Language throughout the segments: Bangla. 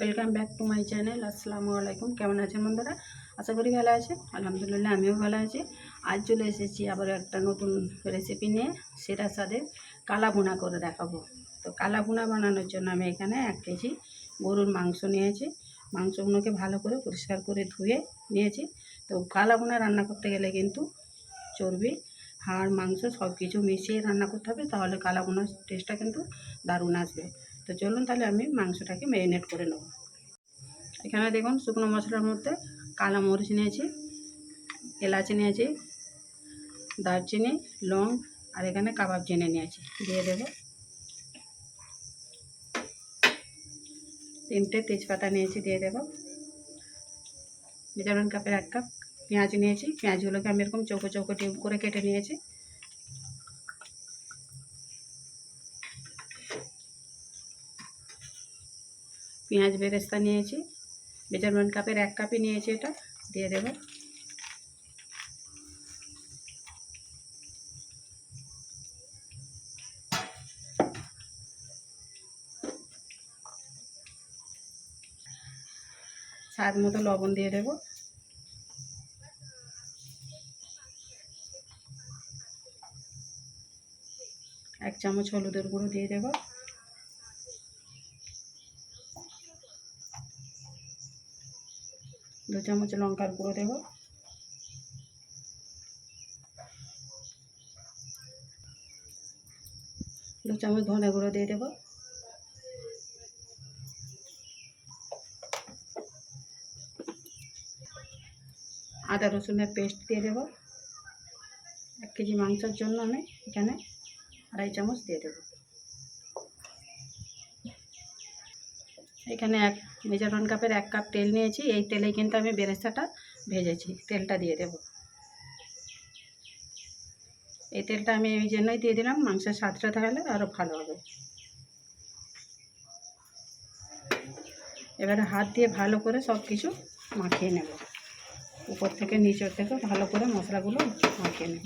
Welcome back to my channel, আসসালামু আলাইকুম। কেমন আছেন বন্ধুরা? আশা করি ভালো আছে আলহামদুলিল্লাহ, আমিও ভালো আছি। আজ চলে এসেছি আবার একটা নতুন রেসিপি নিয়ে সেটার সাথে কালা ভুনা করে দেখাবো। তো কালা ভুনা বানানোর জন্য আমি এখানে এক কেজি গরুর মাংস নিয়েছি। মাংসগুলোকে ভালো করে পরিষ্কার করে ধুয়ে নিয়েছি। তো কালা ভুনা রান্না করতে গেলে কিন্তু চর্বি, হাড়, মাংস সব কিছু মিশিয়ে রান্না করতে হবে, তাহলে কালা ভুনার টেস্টটা কিন্তু দারুণ আসবে। তো চলুন তাহলে আমি মাংসটাকে ম্যারিনেট করে নেব। এখানে দেখুন শুকনো মশলার মধ্যে কালা মরিচ নিয়েছি, এলাচি নিয়েছি, দারচিনি, লং আর এখানে কাবাব জেনে নিয়েছি। দিয়ে দেব তিনটে তেজপাতা নিয়েছি, দিয়ে দেব। মেজারমেন্ট কাপের এক কাপ পেঁয়াজ নিয়েছি, পেঁয়াজগুলোকে আমি এরকম চৌকো চৌকো টিউব করে কেটে নিয়েছি। পেঁয়াজ বেরেস্তা নিয়েছি। মেজারমেন্ট কাপের এক কাপই নিয়েছি এটা। দিয়ে দেব। স্বাদ মতো লবণ দিয়ে দেব। এক চামচ হলুদের গুঁড়ো দিয়ে দেবো। দু চামচ লঙ্কার গুঁড়ো দেব। দু চামচ ধনে গুঁড়ো দিয়ে দেব। আদা রসুনের পেস্ট দিয়ে দেব। এক কেজি মাংসের জন্য আমি এখানে আড়াই চামচ দিয়ে দেব। এখানে এক মেজারমেন্ট কাপের এক কাপ তেল নিয়েছি, এই তেলেই কিন্তু আমি বেরেস্তাটা ভেজেছি, তেলটা দিয়ে দেব। এই তেলটা আমি এই জন্যই দিয়ে দিলাম, মাংসের স্বাদটা তাহলে আরও ভালো হবে। এবারে হাত দিয়ে ভালো করে সব কিছু মাখিয়ে নেব। উপর থেকে নিচের থেকে ভালো করে মশলাগুলো মাখিয়ে নেব।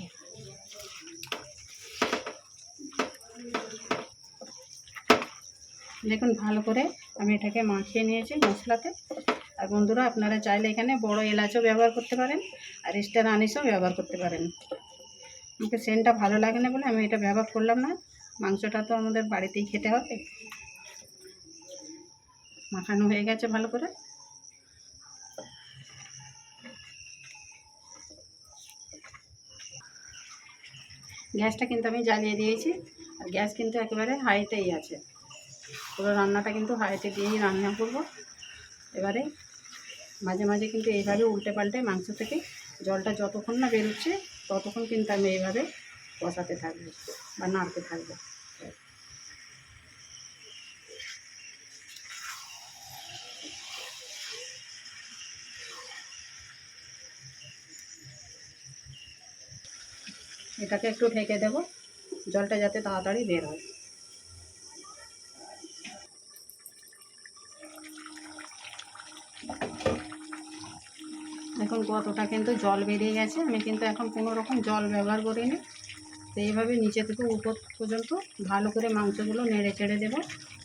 দেখুন, ভালো করে আমি এটাকে মাখিয়ে নিয়েছি মশলাতে। আর বন্ধুরা, আপনারা চাইলে এখানে বড় এলাচও ব্যবহার করতে পারেন, আর স্টার আনিসও ব্যবহার করতে পারেন। আমাকে সেন্টটা ভালো লাগে না বলে আমি এটা ব্যবহার করলাম না। মাংসটা তো আমাদের বাড়িতেই খেতে হবে। মাখানো হয়ে গেছে ভালো করে। গ্যাসটা কিন্তু আমি জ্বালিয়ে দিয়েছি, আর গ্যাস কিন্তু একেবারে হাইতেই আছে। পুরো রান্নাটা কিন্তু হাইতে দিয়েই রান্না করব। এবারে মাঝে মাঝে কিন্তু এইভাবে উল্টে পাল্টে মাংস থেকে জলটা যতক্ষণ না বেরোচ্ছে, ততক্ষণ কিন্তু আমি এইভাবে কষাতে থাকব বা নাড়তে থাকব। এটাকে একটু ঢেকে দেব, জলটা যাতে তাড়াতাড়ি বের হয় এখন কতটা কিন্তু জল বেরিয়ে গেছে, আমি কিন্তু এখন কোনো রকম জল ব্যবহার করিনি। তো এইভাবে নিচে থেকে উপর পর্যন্ত ভালো করে মাংসগুলো নেড়ে চেড়ে দেবো,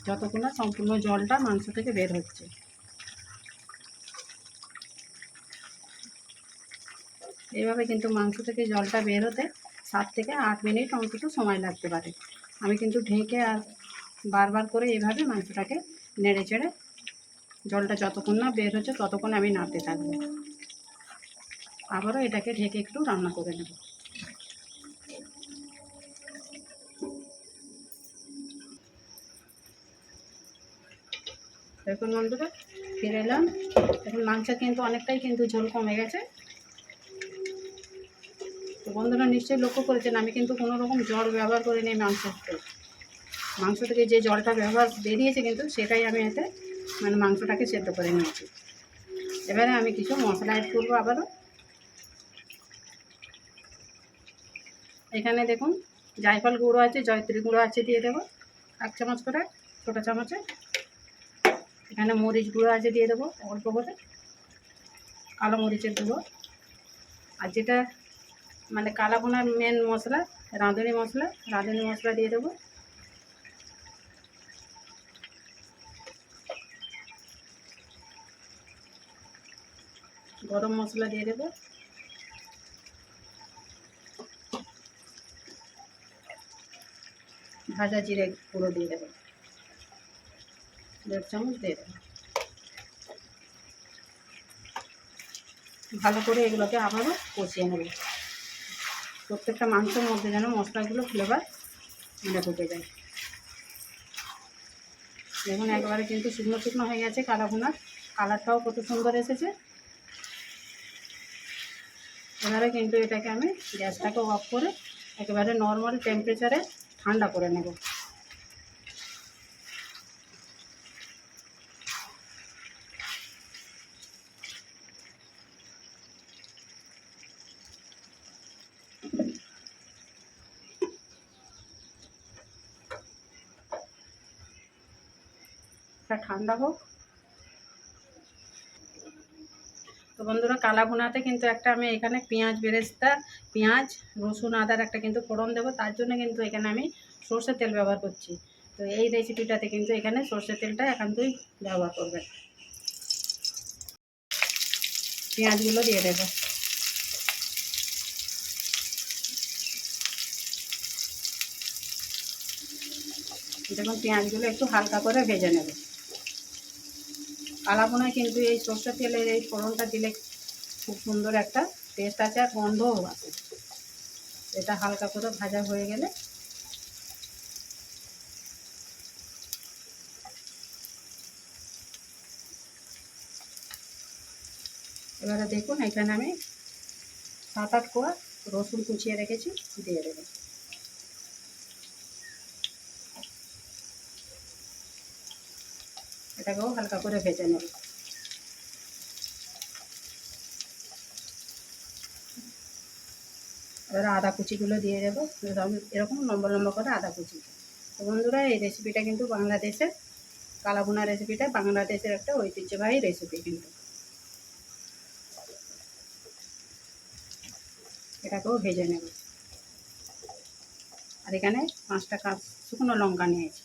যতক্ষণ না সম্পূর্ণ জলটা মাংস থেকে বের হচ্ছে। এইভাবে কিন্তু মাংস থেকে জলটা বের হতে সাত থেকে আট মিনিট অন্তত সময় লাগতে পারে। আমি কিন্তু ঢেকে আর বারবার করে এইভাবে মাংসটাকে নেড়ে চেড়ে জলটা যতক্ষণ না বের হচ্ছে ততক্ষণ আমি নাড়তে থাকব। আবারও এটাকে ঢেকে একটু রান্না করে নেব। দেখুন বন্ধুরা, ফিরে এলাম। এখন মাংস কিন্তু অনেকটাই কিন্তু ঝোল কমে গেছে। তো বন্ধুরা, নিশ্চয়ই লক্ষ্য করেছেন, আমি কিন্তু কোনো রকম জল ব্যবহার করে নিই মাংস মাংস থেকে যে জলটা ব্যবহার বেরিয়েছে কিন্তু, সেটাই আমি এতে মানে মাংসটাকে সেদ্ধ করে নিয়েছি। এবারে আমি কিছু মশলা অ্যাড করব আবারও। এখানে দেখুন জায়ফল গুঁড়ো আছে, জয়ত্রী গুঁড়ো আছে দিয়ে দেবো। এক চামচ করে, ছোটো চামচে। এখানে মরিচ গুঁড়ো আছে দিয়ে দেবো, অল্প করে। কালো মরিচের গুঁড়ো। আর যেটা মানে কালাপোনার মেন মশলা, রাঁধুনি মশলা রাঁধুনি মশলা দিয়ে দেবো। গরম মশলা দিয়ে দেবো। ভাজা জিরে গুঁড়ো দিয়ে দেবো। দেড় চামচ দিয়ে দেবো। ভালো করে এগুলোকে আবারও কষিয়ে নেব। প্রত্যেকটা মাংসের মধ্যে যেন মশলাগুলো ফ্লেভার মানে ঢুকে যায়। দেখুন, একবারে কিন্তু শুকনো শুকনো হয়ে গেছে কালা কালারটাও কত সুন্দর এসেছে। এবারে কিন্তু এটাকে আমি গ্যাসটাকে অফ করে একেবারে নর্মাল টেম্পারেচারে ঠান্ডা করে নেব। ঠান্ডা হোক। তো বন্ধুরা, কালা ভুনাতে কিন্তু একটা আমি এখানে পেঁয়াজ, বেরেস্তা, পেঁয়াজ, রসুন, আদার একটা কিন্তু ফোড়ন দেবো। তার জন্য কিন্তু এখানে আমি সর্ষের তেল ব্যবহার করছি। তো এই রেসিপিটাতে কিন্তু এখানে সর্ষের তেলটা একান্তই ব্যবহার করবেন পেঁয়াজগুলো দিয়ে দেবো। দেখুন, পেঁয়াজগুলো একটু হালকা করে ভেজে নেবে। কালাবোনায় কিন্তু এই সর্ষের তেলের এই ফোড়নটা দিলে খুব সুন্দর একটা টেস্ট আছে আর গন্ধও আছে। এটা হালকা করে ভাজা হয়ে গেলে এবারে দেখুন, এখানে আমি সাত আট কোয়া রসুন কুচিয়ে রেখেছি, দিয়ে দেবো। এটাকেও হালকা করে ভেজে নেব। এবার আদা কুচিগুলো দিয়ে দেবো। এরকম লম্বা লম্বা করে আদা কুচি। তো বন্ধুরা, এই রেসিপিটা কিন্তু বাংলাদেশের কালাভুনা রেসিপিটা বাংলাদেশের একটা ঐতিহ্যবাহী রেসিপি কিন্তু। এটাকেও ভেজে নেব। আর এখানে পাঁচটা কাপ শুকনো লঙ্কা নিয়েছি।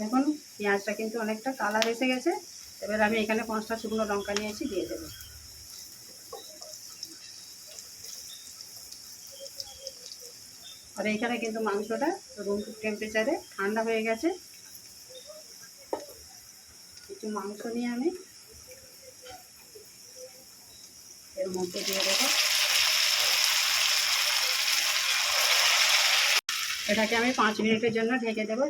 দেখুন, পেঁয়াজটা কিন্তু অনেকটা কালার এসে গেছে। এবার আমি এখানে পাঁচটা শুকনো লঙ্কা নিয়েছি, দিয়ে দেবো। আর এইখানে কিন্তু মাংসটা রুম টেম্পারেচারে ঠান্ডা হয়ে গেছে। কিছু মাংস নিয়ে আমি এর মধ্যে দিয়ে দেবো। এটাকে আমি পাঁচ মিনিটের জন্য ঢেকে দেবো।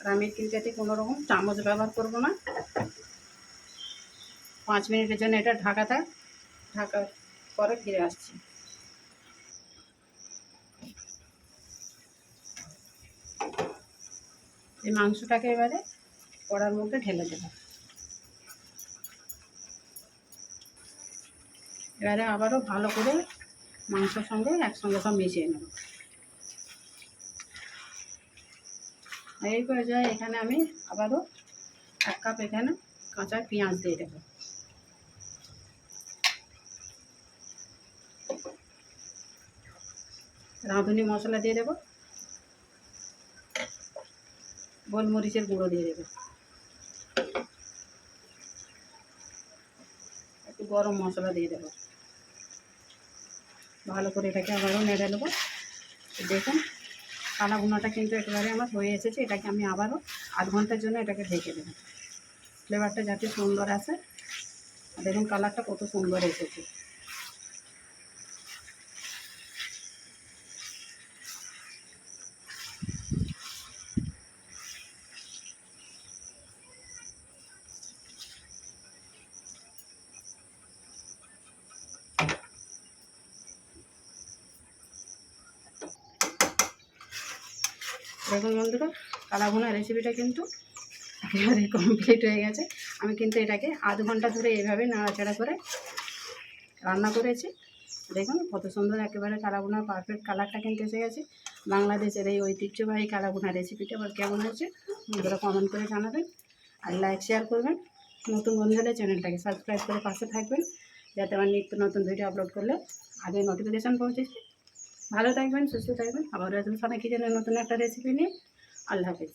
আর আমি এতে কোনো রকম চামচ ব্যবহার করব না। পাঁচ মিনিটের জন্য এটা ঢাকা থাক ঢাকা পরে ফিরে আসছি। এই মাংসটাকে এবারে কড়ার মধ্যে ঢেলে দেবো। এবারে আবারও ভালো করে মাংসর সঙ্গে একসঙ্গে সব মিশিয়ে নেব। এই পর্যায়ে এখানে আমি আবারও এক কাপ এখানে কাঁচা পেঁয়াজ দিয়ে দেবো। রাঁধুনি মশলা দিয়ে দেবো। গোলমরিচের গুঁড়ো দিয়ে দেবো। একটু গরম মশলা দিয়ে দেবো। ভালো করে এটাকে আবারও নেড়ে নেব। দেখুন কালা ভুনাটা কিন্তু একেবারে আমার হয়ে এসেছে, এটাকে আমি আবারও আধ ঘণ্টার জন্য এটাকে ঢেকে দেবো। ফ্লেভারটা যাতে সুন্দর আসে। দেখুন কালারটা কত সুন্দর এসেছে। দেখুন বন্ধুরা কালাভুনা রেসিপিটা কিন্তু একেবারে কমপ্লিট হয়ে গেছে। আমি কিন্তু এটাকে আধ ঘণ্টা ধরে এইভাবে নাড়াচাড়া করে রান্না করেছি। দেখুন, কত সুন্দর একেবারে কালাভুনার পারফেক্ট কালারটা কিন্তু এসে গেছে। বাংলাদেশের এই ঐতিহ্যবাহী কালাভুনা রেসিপিটা আবার কেমন হয়েছে, বন্ধুরা কমেন্ট করে জানাবেন। আর লাইক শেয়ার করবেন। নতুন বন্ধু হলে চ্যানেলটাকে সাবস্ক্রাইব করে পাশে থাকবেন, যাতে আমার নিত্য নতুন ভিডিও আপলোড করলে আগে নোটিফিকেশান পৌঁছেছে ভালো থাকবেন, সুস্থ থাকবেন। আবারও আসবেন সবাই কি জানেন নতুন একটা রেসিপি নিয়ে। আল্লাহ হাফেজ।